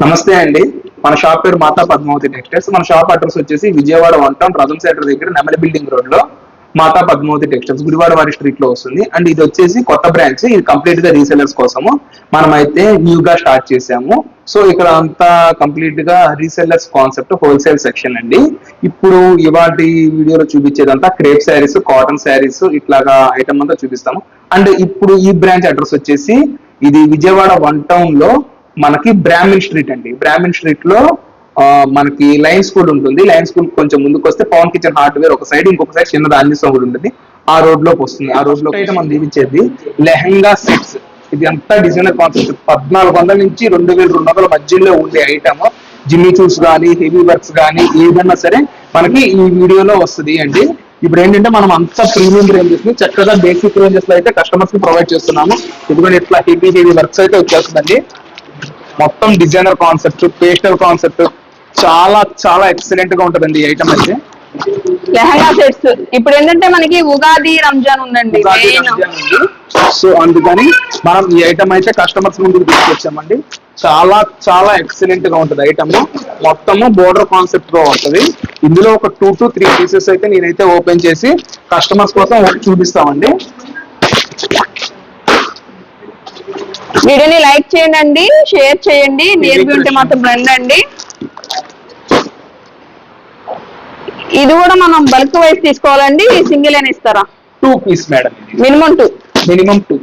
నమస్తే అండి. మన షాప్ పేరు మాతా పద్మావతి టెక్స్టైల్స్. మన షాప్ అడ్రస్ వచ్చేసి విజయవాడ వన్ టౌన్ రథం సెంటర్ దగ్గర నెమలి బిల్డింగ్ రోడ్లో మాతా పద్మావతి టెక్స్టైల్స్ గుడివాడ వారి స్ట్రీట్లో వస్తుంది. అండ్ ఇది వచ్చేసి కొత్త బ్రాంచ్ ఇది కంప్లీట్గా రీసెలర్స్ కోసము మనం అయితే న్యూ గా స్టార్ట్ చేసాము. సో ఇక్కడ అంతా కంప్లీట్గా రీసెల్లర్స్ కాన్సెప్ట్ హోల్సేల్ సెక్షన్ అండి. ఇప్పుడు ఇవాటి వీడియోలో చూపించేదంతా క్రేప్ శారీస్ కాటన్ శారీస్ ఇట్లాగా ఐటమ్ అంతా చూపిస్తాము. అండ్ ఇప్పుడు ఈ బ్రాంచ్ అడ్రస్ వచ్చేసి ఇది విజయవాడ వన్ టౌన్లో మనకి బ్రాహ్మిన్ స్ట్రీట్ అండి. బ్రాహ్మిన్ స్ట్రీట్లో మనకి లైన్ స్కూల్ ఉంటుంది. లైన్ స్కూల్ కొంచెం ముందుకు వస్తే పవన్ కిచెన్ హార్డ్వేర్ ఒక సైడ్ ఇంకొక సైడ్ చిన్న ఆంజనేయ కూడా ఉంటుంది. ఆ రోడ్లోకి వస్తుంది. ఆ రోడ్లో అయితే మనం దీవించేది లెహంగా సెట్స్ ఇది అంతా డిజైనర్ కాన్సెప్ట్ పద్నాలుగు వందల నుంచి రెండు వేల రెండు వందల మధ్యలో ఉండే ఐటమ్ జిమ్మి చూస్ కానీ హెవీ వర్క్స్ కానీ ఏదన్నా సరే మనకి ఈ వీడియోలో వస్తుంది. అండి ఇప్పుడు ఏంటంటే మనం అంత ప్రీమియం రేంజెస్ని చక్కగా బేసిక్ రేంజెస్లో అయితే కస్టమర్స్కి ప్రొవైడ్ చేస్తున్నాము. ఎందుకంటే ఇట్లా హెవీ హెవీ వర్క్స్ అయితే వచ్చేస్తుందండి. మొత్తం డిజైనర్ కాన్సెప్ట్ పేస్టల్ కాన్సెప్ట్ చాలా చాలా ఎక్సలెంట్గా ఉంటదండి ఈ ఐటమ్ అయితే. లెహంగా సెట్స్ ఇప్పుడు ఏంటంటే మనకి ఉగాది రంజాన్ ఉందండి. సో అందుకని మనం ఈ ఐటమ్ అయితే కస్టమర్స్ ముందుకు తీసుకొచ్చామండి. చాలా చాలా ఎక్సలెంట్గా ఉంటది ఐటమ్ మొత్తము బోర్డర్ కాన్సెప్ట్గా ఉంటది. ఇందులో ఒక టూ టు త్రీ పీసెస్ అయితే నేనైతే ఓపెన్ చేసి కస్టమర్స్ కోసం చూపిస్తామండి. వీడియోని లైక్ చేయండి షేర్ చేయండి. నేర్పి ఉంటే మాత్రం రండి అండి ఇది కూడా మనం బల్క్ వైజ్ తీసుకోవాలండి. సింగిల్ అని ఇస్తారా? Two piece madam minimum two minimum two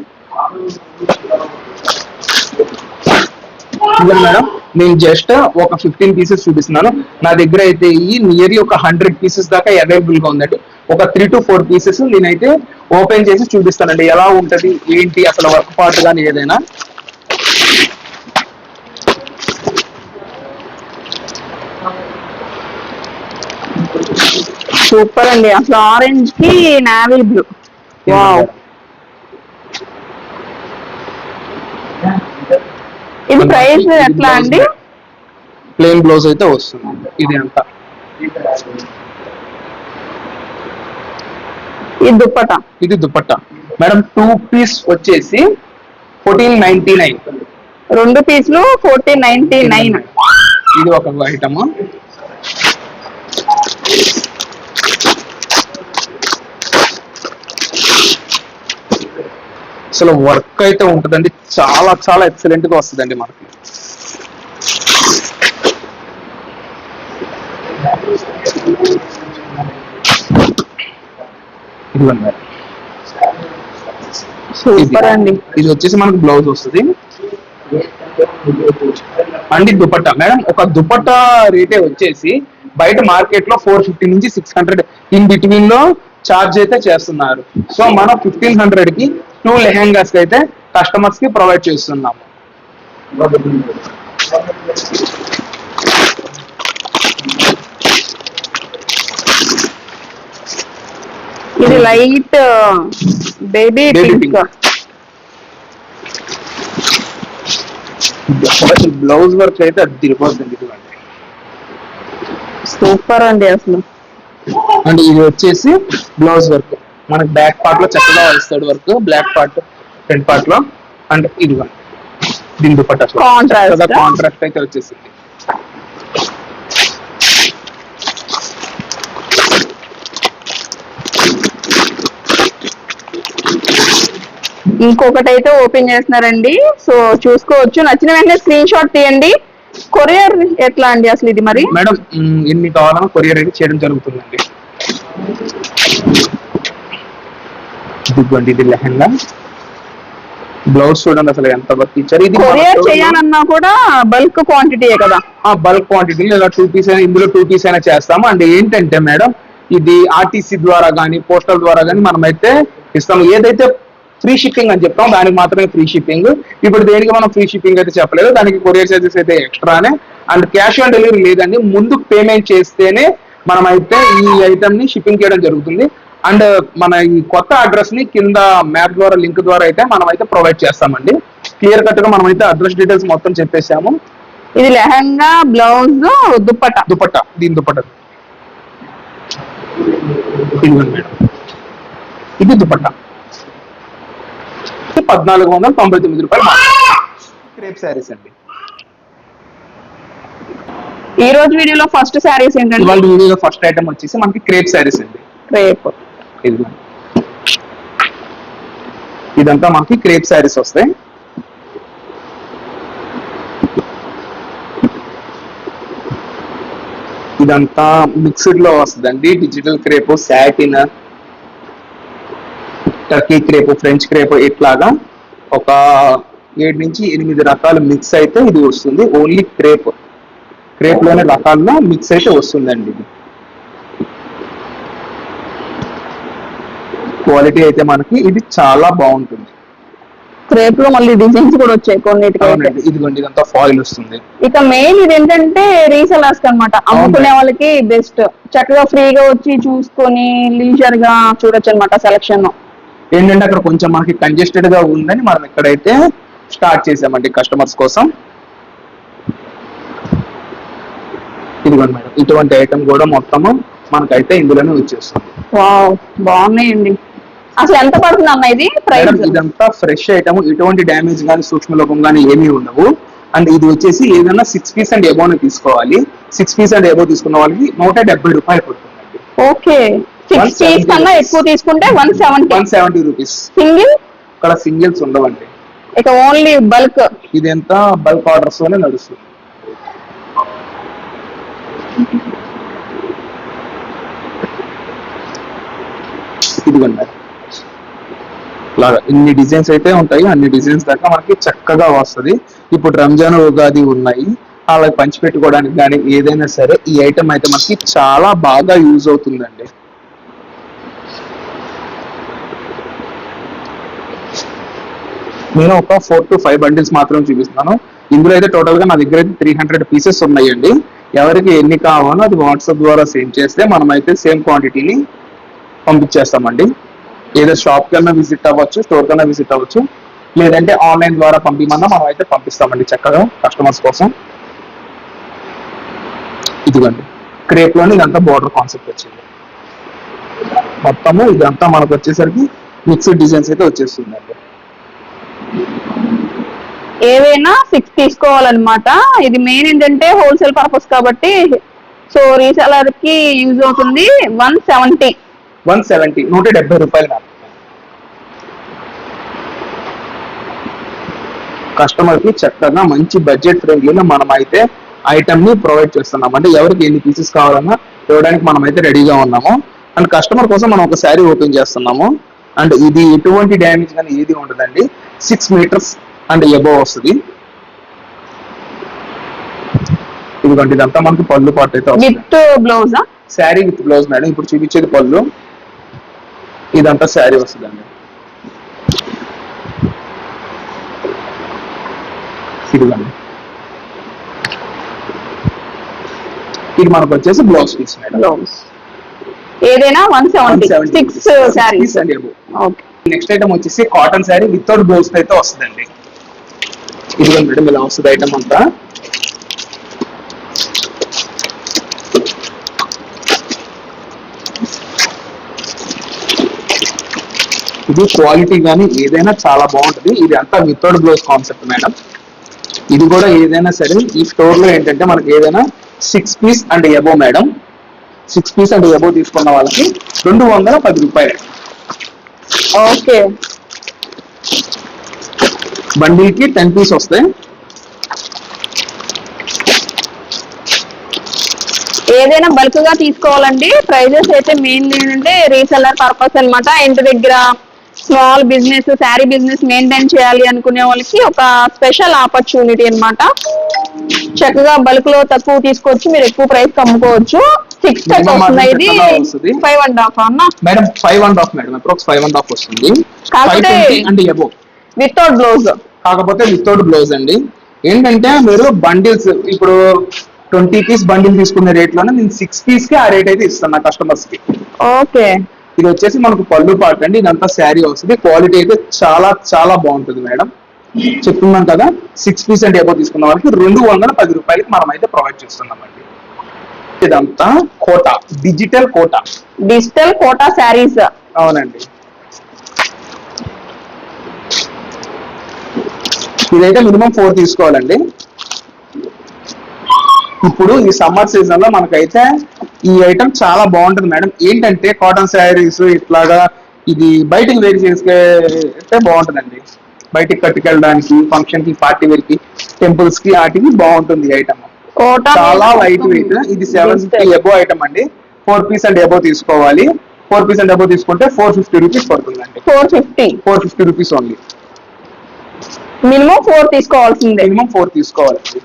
madam నేను జస్ట్ ఒక ఫిఫ్టీన్ పీసెస్ చూపిస్తున్నాను. నా దగ్గర అయితే ఈ నియర్లీ ఒక హండ్రెడ్ పీసెస్ దాకా అవైలబుల్గా ఉందండి. ఒక త్రీ టు ఫోర్ పీసెస్ నేనైతే ఓపెన్ చేసి చూపిస్తానండి. ఎలా ఉంటది ఏంటి అసలు వర్క్ పార్ట్ కానీ ఏదైనా. సూపర్ అండి. అసలు ఆరెంజ్కి నావీ బ్లూ వావ్ ఇది ప్రైస్ ఎట్లా అండి? ప్లెయిన్ బ్లౌజ్ అయితే వస్తుంది. ఇది అంతా. ఇది దుప్పట? ఇది దుపట్టా మేడం టూ పీస్ వచ్చేసి ఫోర్టీన్ నైన్టీ నైన్ రెండు పీసులు ఫోర్టీన్ నైన్టీ నైన్ ఇది ఒక ఐటమ్ అసలు వర్క్ అయితే ఉంటుందండి. చాలా చాలా ఎక్సలెంట్గా వస్తుందండి మనకి. ఇదిగోండి మేడం. సూపర్ అండి. ఇది వచ్చేసి మనకు బ్లౌజ్ వస్తుంది. అండి దుపట్టా. మేడం ఒక దుపట్టా రేటే వచ్చేసి బయట మార్కెట్లో ఫోర్ ఫిఫ్టీ నుంచి సిక్స్ హండ్రెడ్ ఇన్ బిట్వీన్లో చార్జ్ అయితే చేస్తున్నారు. సో మనం ఫిఫ్టీన్ హండ్రెడ్కి టూ లెహెంగాస్ అయితే కస్టమర్స్కి ప్రొవైడ్ చేస్తున్నాము. ఇది light baby pink. Blouse work అయితే అది తిరిగిపోతుంది సూపర్ అండి అసలు. అండ్ ఇది వచ్చేసి బ్లౌజ్ వర్క్. మనకి బ్యాక్ పార్ట్లో చక్కగా వస్తాడు వర్క్ బ్లాక్ పార్ట్ ఫ్రంట్ పార్ట్లో. అండ్ ఇది దీని దుపట్టా. Contrast. కాంట్రాక్ట్ అయితే వచ్చేసింది. ఇంకొకటి అయితే ఓపెన్ చేస్తున్నారండి. సో చూసుకోవచ్చు. నచ్చిన వెంటనే స్క్రీన్ షాట్ తీయండి. కొరియర్ ఎట్లా అండి అసలు ఇది మరి? మేడం ఎన్ని కావాలన్నా కొరియర్ అయితే చేయడం జరుగుతుందండి. ఇదిగోండి ఇది లెహంగా. బ్లౌజ్ చూడండి అసలు ఎంత వర్క్ ఇచ్చారు. ఇది కొరియర్ చేయాలన్నా కూడా బల్క్ క్వాంటిటీయే కదా? బల్క్ క్వాంటిటీ లేదా టూ పీస్ అయినా ఇందులో టూ పీస్ అయినా చేస్తాము. అండ్ ఏంటంటే మేడం ఇది ఆర్టీసీ ద్వారా కానీ పోస్టల్ ద్వారా కానీ మనం అయితే ఇస్తాము. ఏదైతే ఫ్రీ షిప్పింగ్ అని చెప్తాం. దానికి మాత్రమే ఫ్రీ షిప్పింగ్ ఇప్పుడు దేనికి మనం ఫ్రీ షిప్పింగ్ అయితే చెప్పలేదు. దానికి కొరియర్ చార్జెస్ అయితే ఎక్స్ట్రానే అండ్ క్యాష్ ఆన్ డెలివరీ లేదండి. ముందు పేమెంట్ చేస్తేనే మనం అయితే ఈ ఐటమ్ని షిప్పింగ్ చేయడం జరుగుతుంది. అండ్ మన ఈ కొత్త అడ్రస్ని కింద మ్యాప్ ద్వారా లింక్ ద్వారా అయితే మనం అయితే ప్రొవైడ్ చేస్తామండి. క్లియర్ కట్గా మనం అయితే అడ్రస్ డీటెయిల్స్ మొత్తం చెప్పేసాము ఇది లెహంగా బ్లౌజ్ దుప్పట. దుపట్టా దీని దుపట్టా ఇదిగోండి మేడం. దుపట్టా పద్నాలుగు వందల తొంభై తొమ్మిది రూపాయలు క్రేప్ శారీస్ అండి. ఈ రోజు వీడియోలో ఫస్ట్ శారీస్ ఏంటంటే ఇవాళ వీడియోలో ఫస్ట్ ఐటమ్ వచ్చేసి మనకి క్రేప్ శారీస్ అండి. రేపు ఇది ఇదంతా మనకి క్రేప్ శారీస్ వస్తాయి. ఇదంతా మిక్స్డ్లో వస్తుందండి. Digital crepe satin Turkey crepe French crepe ఇట్లాగా ఒక ఏడు నుంచి ఎనిమిది రకాల మిక్స్ అయితే ఇది వస్తుంది. ఓన్లీ క్రేప్ క్రేప్లోనే రకాల్లో మిక్స్ అయితే వస్తుందండి ఇది. క్వాలిటీ అయితే మనకి ఇది చాలా బాగుంటుంది. రేపు లో మళ్ళీ డిజైన్స్ కూడా వచ్చాయి కొన్నిటికి అయితే. అవునండి. ఇదిగోండి ఇదంతా ఫాయిల్ వస్తుంది. ఇక మెయిన్ ఇది ఏంటంటే రీసెలర్స్ అన్నమాట. అమ్ముకునే వాళ్ళకి బెస్ట్ చక్కగా ఫ్రీగా వచ్చి చూసుకొని లీజర్గా చూడొచ్చు అనమాట సెలక్షన్ ఏంటంటే అక్కడ కొంచెం మనకి కంజెస్టెడ్గా ఉందని మనం ఇక్కడైతే స్టార్ట్ చేసామండి కస్టమర్స్ కోసం. ఇదిగోండి మేడం ఇటువంటి ఐటమ్ కూడా మొత్తము మనకైతే ఇందులోనే వచ్చేస్తుంది. వావ్ బాగున్నాయండి. అసలు ఎంత పడుతుంది అన్న ఇది? ప్రైస్? ఇదంతా ఫ్రెష్ ఐటమ్ ఎటువంటి డ్యామేజ్ కానీ సూక్ష్మ లోపం కానీ ఏమీ ఉండవు. అండ్ ఇది వచ్చేసి ఏదైనా సిక్స్ పీస్ అండ్ ఎబోనే తీసుకోవాలి. సిక్స్ పీస్ అండ్ ఎబో తీసుకున్న వాళ్ళకి నూట డెబ్బై రూపాయలు పడుతుందండి. ఓకే. సిక్స్ 170 పీస్ కన్నా ఎక్కువ తీసుకుంటే one seventy one seventy rupees single ఇక్కడ సింగిల్స్ ఉండవండి. ఇక ఓన్లీ బల్క్ ఇది ఎంత? బల్క్ ఆర్డర్స్లోనే నడుస్తుంది. ఇదిగోండి. ఇలాగా ఇన్ని డిజైన్స్ అయితే ఉంటాయి. అన్ని డిజైన్స్ దాకా మనకి చక్కగా వస్తది. ఇప్పుడు రంజాన్ ఉగాది ఉన్నాయి. అలాగే పంచి పెట్టుకోవడానికి కానీ ఏదైనా సరే ఈ ఐటమ్ అయితే మనకి చాలా బాగా యూజ్ అవుతుందండి. నేను ఒక ఫోర్ టు ఫైవ్ బండిల్స్ మాత్రం చూపిస్తున్నాను. ఇందులో అయితే టోటల్గా నా దగ్గర అయితే త్రీ హండ్రెడ్ పీసెస్ ఉన్నాయండి. ఎవరికి ఎన్ని కావాలో అది వాట్సాప్ ద్వారా సెండ్ చేస్తే మనం అయితే సేమ్ క్వాంటిటీని పంపించేస్తామండి. ఏదో షాప్ కన్నా విజిట్ అవ్వచ్చు స్టోర్ కన్నా విజిట్ అవ్వచ్చు. లేదంటే ఆన్లైన్ ద్వారా పంపించమన్నా మనం అయితే పంపిస్తామండి చక్కగా కస్టమర్స్ కోసం. ఇదిగోండి క్రేప్లోని ఇదంతా బోర్డర్ కాన్సెప్ట్ వచ్చింది. మొత్తము ఇదంతా మనకు వచ్చేసరికి మిక్స్డ్ డిజైన్స్ అయితే వచ్చేస్తుందండి. ఏవైనా సిక్స్ తీసుకోవాలన్నమాట. ఇది మెయిన్ ఏంటంటే హోల్సేల్ పర్పస్ కాబట్టి సో రీసెలర్కి యూజ్ అవుతుంది వన్ సెవెంటీ వన్ సెవెంటీ నూట డెబ్బై రూపాయలు మ్యామ్ కస్టమర్కి చక్కగా మంచి బడ్జెట్ ఫ్రెండ్లీలో మనం అయితే ఐటమ్ని ప్రొవైడ్ చేస్తున్నాం. అంటే ఎవరికి ఎన్ని పీసెస్ కావాలన్నా ఇవ్వడానికి మనం అయితే రెడీగా ఉన్నాము. అండ్ కస్టమర్ కోసం మనం ఒక శారీ ఓపెన్ చేస్తున్నాము. అండ్ ఇది ఎటువంటి డ్యామేజ్ కానీ ఏది ఉండదండి. సిక్స్ మీటర్స్ అండ్ ఎబో వస్తుంది. ఇదిగోండి ఇదంతా మనకి పళ్ళు పాటు అయితే విత్ బ్లౌజా? శారీ విత్ బ్లౌజ్ మేడం ఇప్పుడు చూపించేది పళ్ళు. ఇదంతా శారీ వస్తుందండి. ఇదిగోండి. ఇది మనకు వచ్చేసి బ్లౌజ్ పీస్ మేడం. బ్లౌజ్. ఏదైనా వన్ సెవెంటీ సిక్స్ శారీస్ అండి ఓకే నెక్స్ట్ ఐటమ్ వచ్చేసి కాటన్ శారీ వితౌట్ బ్లౌజ్ అయితే వస్తుందండి. ఇదిగో మేడం ఇలా వస్తుంది ఐటమ్ అంతా. ఇది క్వాలిటీ కానీ ఏదైనా చాలా బాగుంటుంది. ఇది అంతా వితౌట్ బ్లౌజ్ కాన్సెప్ట్ మేడం ఇది కూడా ఏదైనా సరే ఈ స్టోర్లో ఏంటంటే మనకి ఏదైనా six piece and above madam six piece and above తీసుకున్న వాళ్ళకి రెండు వందల పది రూపాయలు. ఓకే. బండిల్కి టెన్ పీస్ వస్తాయి. ఏదైనా బల్క్గా తీసుకోవాలండి. ప్రైజెస్ అయితే మెయిన్ ఏంటంటే రీసెల్లర్ పర్పస్ అన్నమాట. ఇంటి దగ్గర small business sari business maintain చేయాలి అనుకునే వాళ్ళకి ఒక స్పెషల్ ఆపర్చునిటీ అన్నమాట. చక్కగా బల్క్లో తక్కువ తీసుకొచ్చి మీరు ఎక్కువ ప్రైస్ అమ్ముకోవచ్చు. సిక్స్ టైప్ వస్తుంది ఇది? ఫైవ్ అండ్ హాఫ్ అన్న? Madam five and half madam approx five and half వస్తుంది. కాకపోతే- అండ్ ఎబో వితౌట్ బ్లౌజ్ కాకపోతే వితౌట్ బ్లౌజ్ అండి. ఏంటంటే మీరు బండిల్స్ ఇప్పుడు ట్వంటీ పీస్ బండిల్ తీసుకునే రేట్లోనే నేను సిక్స్ పీస్కి ఆ రేట్ అయితే ఇస్తాను నా కస్టమర్స్కి. ఓకే. ఇది వచ్చేసి మనకు పళ్ళు పాట అండి ఇదంతా శారీ వస్తుంది. క్వాలిటీ అయితే చాలా చాలా బాగుంటుంది మేడం చెప్తున్నాం కదా సిక్స్ పీస్ అండ్ ఎబో తీసుకున్న వాళ్ళకి రెండు వందల పది రూపాయలకి మనం అయితే ప్రొవైడ్ చేస్తున్నామండి. ఇదంతా కోట డిజిటల్ కోట. డిజిటల్ కోటా శారీస్. అవునండి. ఇదైతే మినిమం ఫోర్ తీసుకోవాలండి. ఇప్పుడు ఈ సమ్మర్ సీజన్లో మనకైతే ఈ ఐటమ్ చాలా బాగుంటుంది మేడం. ఏంటంటే కాటన్ శారీస్ ఇట్లాగా ఇది బయటికి వేర్ చేసుకుంటే బాగుంటుందండి. బయటికి కట్టుకెళ్ళడానికి ఫంక్షన్కి పార్టీ వేర్కి టెంపుల్స్కి వాటికి బాగుంటుంది ఈ ఐటమ్ చాలా లైట్ వెయిట్ ఇది సెవెన్ ఫిఫ్టీ ఎబో ఐటమ్ అండి. ఫోర్ పీస్ అండ్ ఎబో తీసుకోవాలి. ఫోర్ పీస్ అండ్ ఎబో తీసుకుంటే ఫోర్ ఫిఫ్టీ రూపీస్ పడుతుందండి. Four fifty four fifty rupees only minimum four తీసుకోవాల్సిందే. మినిమం ఫోర్ తీసుకోవాలండి.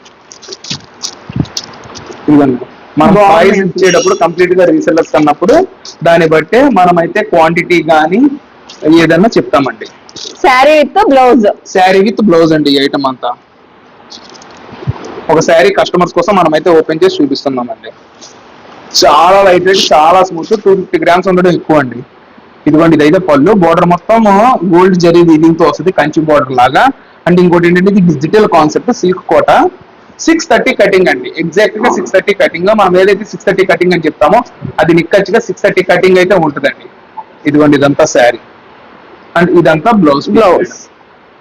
ఇదిగోండి. మనం. ప్రైస్ ఇచ్చేటప్పుడు కంప్లీట్గా రీసెల్లర్స్ అన్నప్పుడు దాన్ని బట్టే మనం అయితే క్వాంటిటీ కానీ ఏదన్నా చెప్తామండి. Sari with blouse sari with blouse అండి ఈ ఐటమ్ అంతా. ఒక శారీ కస్టమర్స్ కోసం మనం అయితే ఓపెన్ చేసి చూపిస్తున్నామండి. చాలా లైట్ వెయిట్ చాలా స్మూత్ టూ ఫిఫ్టీ గ్రామ్స్ ఉండడం ఎక్కువ అండి ఇదిగోండి ఇదైతే పళ్ళు. బోర్డర్ మొత్తం గోల్డ్ జరీ వీవింగ్తో వస్తుంది కంచి బోర్డర్ లాగా. అండ్ ఇంకోటి ఏంటంటే ఇది digital concept silk Kota. Six thirty cutting అండి. ఎగ్జాక్ట్గా సిక్స్ థర్టీ కటింగ్ మనం ఏదైతే సిక్స్ థర్టీ కటింగ్ అని చెప్తామో అది నిక్కచ్చిగా సిక్స్ థర్టీ కటింగ్ అయితే ఉంటుందండి. ఇదిగోండి ఇదంతా శారీ. అండ్ ఇదంతా blouse blouse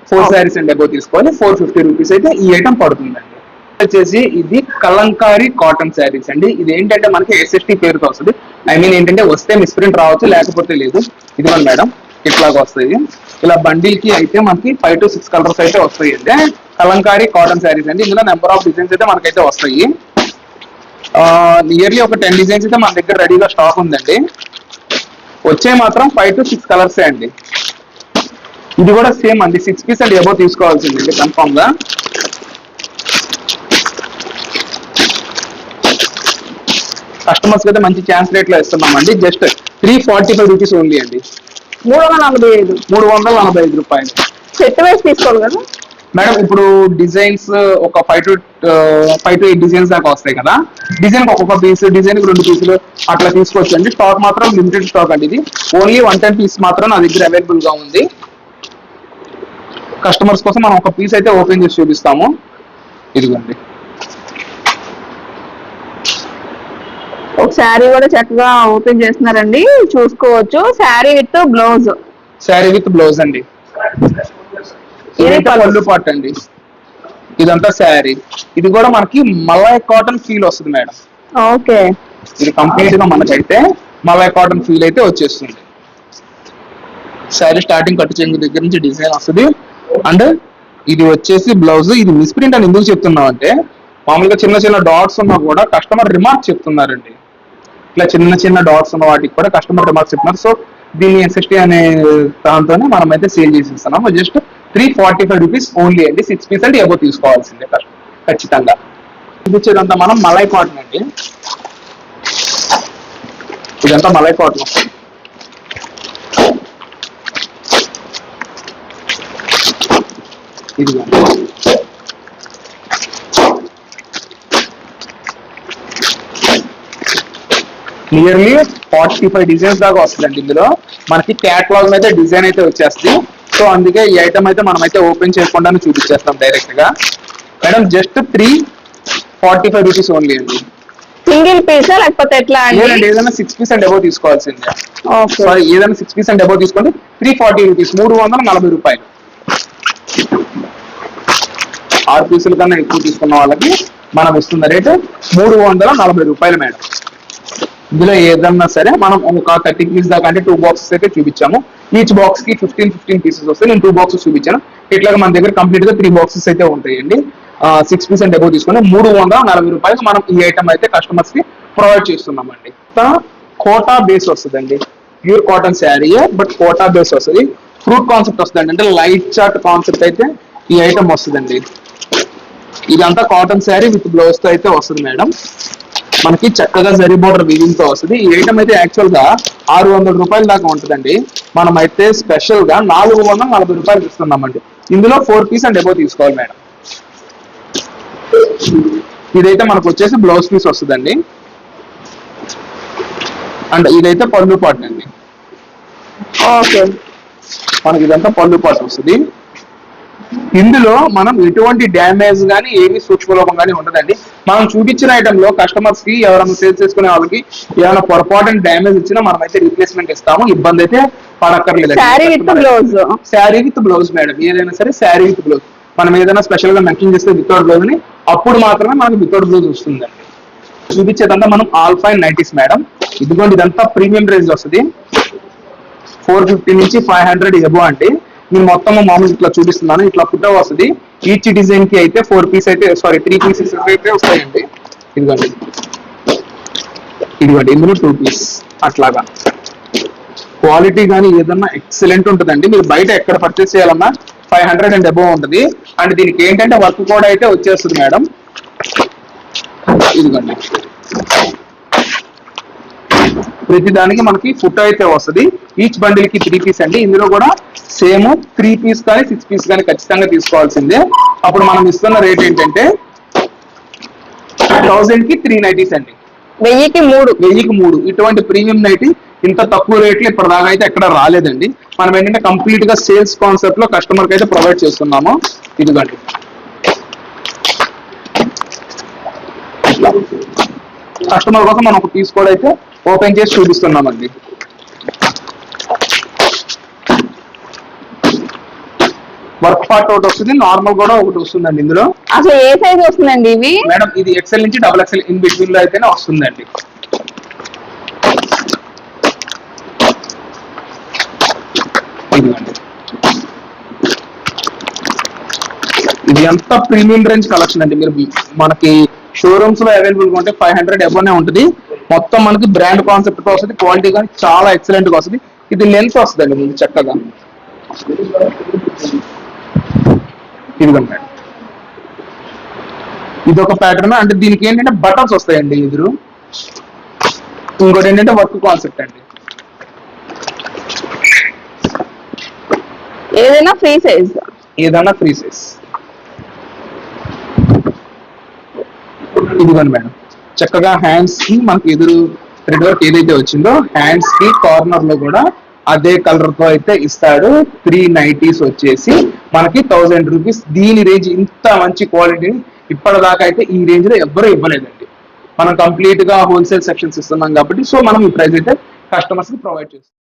four saris and above తీసుకోవాలి. ఫోర్ ఫిఫ్టీ రూపీస్ అయితే ఈ ఐటమ్ పడుతుందండి. వచ్చేసి ఇది కలంకారీ కాటన్ శారీస్ అండి. ఇది ఏంటంటే మనకి ఎస్ఎస్టీ పేరుతో వస్తుంది. ఐ మీన్ ఏంటంటే వస్తే మిస్ప్రింట్ రావచ్చు లేకపోతే లేదు. ఇదిగోండి మేడం ఇట్లాగా వస్తాయి. ఇలా బండిల్కి అయితే మనకి ఫైవ్ టు సిక్స్ కలర్స్ అయితే వస్తాయి అంటే కలంకారీ కాటన్ శారీస్ అండి. ఇందులో నెంబర్ ఆఫ్ డిజైన్స్ అయితే మనకైతే వస్తాయి. నియర్లీ ఒక టెన్ డిజైన్స్ అయితే మన దగ్గర రెడీగా స్టాక్ ఉందండి. వచ్చే మాత్రం ఫైవ్ టు సిక్స్ కలర్సే అండి. ఇది కూడా సేమ్ అండి. సిక్స్ పీస్ అండ్ ఎబో తీసుకోవాల్సిందండి కన్ఫామ్ కస్టమర్స్ అయితే మంచి ఛాన్స్ రేట్లో ఇస్తున్నామండి. Just three forty five rupees only అండి. మూడు వందల నలభై ఐదు. మూడు వందల నలభై ఐదు రూపాయలు. సెట్ వేసి తీసుకోవాలి కదా? మేడం ఇప్పుడు డిజైన్స్ ఒక five to five to eight designs దాకా వస్తాయి కదా. డిజైన్ ఒక్కొక్క పీస్ డిజైన్ రెండు పీసులు అట్లా తీసుకోవచ్చు అండి స్టాక్ మాత్రం లిమిటెడ్ స్టాక్ అండి ఇది. ఓన్లీ వన్ టెన్ పీస్ మాత్రం నా దగ్గర అవైలబుల్గా ఉంది. కస్టమర్స్ కోసం మనం ఒక పీస్ అయితే ఓపెన్ చేసి చూపిస్తాము. ఇదిగోండి. ఒక శారీ కూడా చక్కగా ఓపెన్ చేస్తున్నారండి. చూసుకోవచ్చు. Sari with blouse. Sari with blouse అండి. పళ్ళు పాట్ అండి. ఇదంతా శారీ. ఇది కూడా మనకి మలై కాటన్ ఫీల్ వస్తుంది మేడం. ఓకే. ఇది కంప్లీట్గా మనకైతే మలై కాటన్ ఫీల్ అయితే వచ్చేస్తుంది. శారీ స్టార్టింగ్ కట్టు చెంగు దగ్గర నుంచి డిజైన్ వస్తుంది. అండ్ ఇది వచ్చేసి బ్లౌజ్. ఇది మిస్ప్రింట్ అని ఎందుకు చెప్తున్నాం అంటే మామూలుగా చిన్న చిన్న డాట్స్ ఉన్నా కూడా కస్టమర్ రిమార్క్ చెప్తున్నారండి. ఇట్లా చిన్న చిన్న డాట్స్ ఉన్న వాటికి కూడా కస్టమర్ రిమార్క్స్ చెప్తున్నారు సో దీన్ని ఎస్ఎస్టీ అనే దాంతోనే మనం అయితే సేల్ చేసి ఇస్తున్నాము just three forty five rupees only అండి. సిక్స్ పీస్ అంటే ఎబో తీసుకోవాల్సిందే ఖచ్చితంగా. ఇది వచ్చేదంతా మనం మలై కాటన్ అండి. ఇదంతా మలై కాటన్ వస్తుంది ఇది నియర్లీ ఫార్టీ ఫైవ్ డిజైన్స్ దాకా వస్తుందండి ఇందులో. మనకి క్యాటలాగ్ అయితే డిజైన్ అయితే వచ్చేస్తుంది. సో అందుకే ఈ ఐటమ్ అయితే మనం అయితే ఓపెన్ చేయకుండానే చూపించేస్తాం డైరెక్ట్గా. Madam just three forty five rupees only అండి సింగిల్ పీసా లేకపోతే ఎట్లా ఏదైనా సిక్స్ పీస్ అండ్ అబౌవ్ తీసుకోవాల్సిందే. సారీ ఏదైనా సిక్స్ పీస్ అండ్ అబౌవ్ తీసుకోండి. త్రీ ఫార్టీ రూపీస్ మూడు వందల నలభై రూపాయలు. ఆరు పీసుల కన్నా ఎక్కువ తీసుకున్న వాళ్ళకి మనం ఇస్తున్న రేటు మూడు వందల నలభై రూపాయలు మేడం ఇందులో ఏదన్నా సరే మనం ఒక థర్టీ పీస్ దాకా అంటే టూ బాక్సెస్ అయితే చూపించాము. ఈచ్ బాక్స్కి ఫిఫ్టీన్ ఫిఫ్టీన్ పీసెస్ వస్తాయి. నేను టూ బాక్సెస్ చూపించాను. ఇట్లాగా మన దగ్గర కంప్లీట్గా త్రీ బాక్సెస్ అయితే ఉంటాయండి. సిక్స్ పీస్ అండ్ అబౌవ్ తీసుకుని మూడు వందల నలభై రూపాయలు మనం ఈ ఐటమ్ అయితే కస్టమర్స్కి ప్రొవైడ్ చేస్తున్నామండి. కోటా బేస్ వస్తుందండి. Pure cotton sari but Kota base వస్తుంది. ఫ్రూట్ కాన్సెప్ట్ వస్తుందండి. అంటే లైట్ చార్ట్ కాన్సెప్ట్ అయితే ఈ ఐటమ్ వస్తుందండి. ఇదంతా కాటన్ శారీ విత్ బ్లౌజ్తో అయితే వస్తుంది మేడం. మనకి చక్కగా జరీ బోర్డర్ వీవింగ్తో వస్తుంది. ఈ ఐటమ్ అయితే యాక్చువల్గా ఆరు వందల రూపాయల దాకా ఉంటుందండి. మనం అయితే స్పెషల్గా నాలుగు వందల నలభై రూపాయలు ఇస్తున్నామండి. ఇందులో ఫోర్ పీస్ అండ్ ఎబో తీసుకోవాలి మేడం. ఇదైతే మనకు వచ్చేసి బ్లౌజ్ పీస్ వస్తుందండి. అండ్ ఇదైతే పళ్ళు పాటు అండి ఓకే. మనకి ఇదంతా పళ్ళు పాటు వస్తుంది. ఇందులో మనం ఎటువంటి డ్యామేజ్ కానీ ఏమి సూక్ష్మలోపం కానీ ఉండదండి. మనం చూపించిన ఐటమ్లో కస్టమర్స్కి ఎవరైనా సేల్స్ చేసుకునే వాళ్ళకి ఏమైనా పొరపాటున డ్యామేజ్ ఇచ్చినా మనం అయితే రీప్లేస్మెంట్ ఇస్తాము. ఇబ్బంది అయితే పడక్కర్లేదు sari with blouse sari with blouse madam ఏదైనా సరే శారీ విత్ బ్లౌజ్ మనం ఏదైనా స్పెషల్గా మెన్షన్ చేస్తే వితౌట్ బ్లౌజ్ని అప్పుడు మాత్రమే మనకి వితౌట్ బ్లౌజ్ వస్తుందండి. చూపించేదంతా మనం ఆల్ఫా నైటీస్ మేడం ఇదిగోండి ఇదంతా ప్రీమియం రేంజ్ వస్తుంది. ఫోర్ ఫిఫ్టీ నుంచి ఫైవ్ హండ్రెడ్ ఎబో అండి. నేను మొత్తం మామూలు ఇట్లా చూపిస్తున్నాను. ఇట్లా పుట్ట వస్తుంది ఈచ్ డిజైన్కి అయితే ఫోర్ పీస్ అయితే సారీ త్రీ పీసెస్ అయితే వస్తాయండి. ఇదిగోండి. ఇదిగోండి ఇందులో టూ పీస్ అట్లాగా. క్వాలిటీ కానీ ఏదన్నా ఎక్సలెంట్ ఉంటుందండి. మీరు బయట ఎక్కడ పర్చేస్ చేయాలన్నా ఫైవ్ హండ్రెడ్ అండ్ అబౌవ్ ఉంటుంది. అండ్ దీనికి ఏంటంటే వర్క్ కూడా అయితే వచ్చేస్తుంది మేడం ఇదిగోండి. ప్రతి దానికి మనకి ఫుట్ అయితే వస్తుంది. ఈచ్ బండిల్కి త్రీ పీస్ అండి. ఇందులో కూడా సేమ్ త్రీ పీస్ కానీ సిక్స్ పీస్ కానీ ఖచ్చితంగా తీసుకోవాల్సిందే. అప్పుడు మనం ఇస్తున్న రేట్ ఏంటంటే థౌజండ్కి త్రీ నైటీస్ అండి. వెయ్యికి మూడు. వెయ్యికి మూడు. ఇటువంటి ప్రీమియం నైటీ ఇంత తక్కువ రేట్లు ఇప్పటిదాకా అయితే ఎక్కడ రాలేదండి. మనం ఏంటంటే కంప్లీట్గా సేల్స్ కాన్సెప్ట్లో కస్టమర్కి అయితే ప్రొవైడ్ చేస్తున్నాము. ఇదిగోండి. కస్టమర్ కోసం మనం ఒక పీస్ కూడా అయితే ఓపెన్ చేసి చూపిస్తున్నామండి. వర్క్ పార్ట్ ఒకటి వస్తుంది నార్మల్ కూడా ఒకటి వస్తుందండి ఇందులో. అసలు ఏ సైజ్ వస్తుందండి ఇవి? మేడం ఇది ఎక్సెల్ నుంచి డబుల్ ఎక్సెల్ ఇన్ బిట్వీన్లో అయితేనే వస్తుందండి. ఇది అంతా ప్రీమియం రేంజ్ కలెక్షన్ అండి? మీరు మనకి షోరూమ్స్లో అవైలబుల్గా ఉంటే ఫైవ్ హండ్రెడ్ ఎబోనే ఉంటుంది. మొత్తం మనకి బ్రాండ్ కాన్సెప్ట్తో వస్తుంది క్వాలిటీ కానీ చాలా ఎక్సలెంట్గా వస్తుంది. ఇది లెంత్ వస్తుందండి మీకు చక్కగా. మేడం ఇది ఒక ప్యాటర్న్ అంటే దీనికి ఏంటంటే బటన్స్ వస్తాయండి ఎదురు. ఇంకోటి ఏంటంటే వర్క్ కాన్సెప్ట్ అండి. ఏదైనా ఫ్రీ సైజ్ ఏదైనా ఫ్రీ సైజ్ ఇదిగోండి మేడం. చక్కగా హ్యాండ్స్కి మనకి ఎదురు థ్రెడ్ వర్క్ ఏదైతే వచ్చిందో హ్యాండ్స్కి కార్నర్లో కూడా అదే కలర్తో అయితే ఇస్తాడు. త్రీ నైటీస్ వచ్చేసి మనకి థౌజండ్ రూపీస్ దీని రేంజ్ ఇంత మంచి క్వాలిటీ ఇప్పటిదాకా అయితే ఈ రేంజ్లో ఎవ్వరూ ఇవ్వలేదండి. మనం కంప్లీట్గా హోల్సేల్ సెక్షన్స్ ఇస్తున్నాం కాబట్టి సో మనం ఈ ప్రైస్ అయితే కస్టమర్స్కి ప్రొవైడ్ చేస్తాం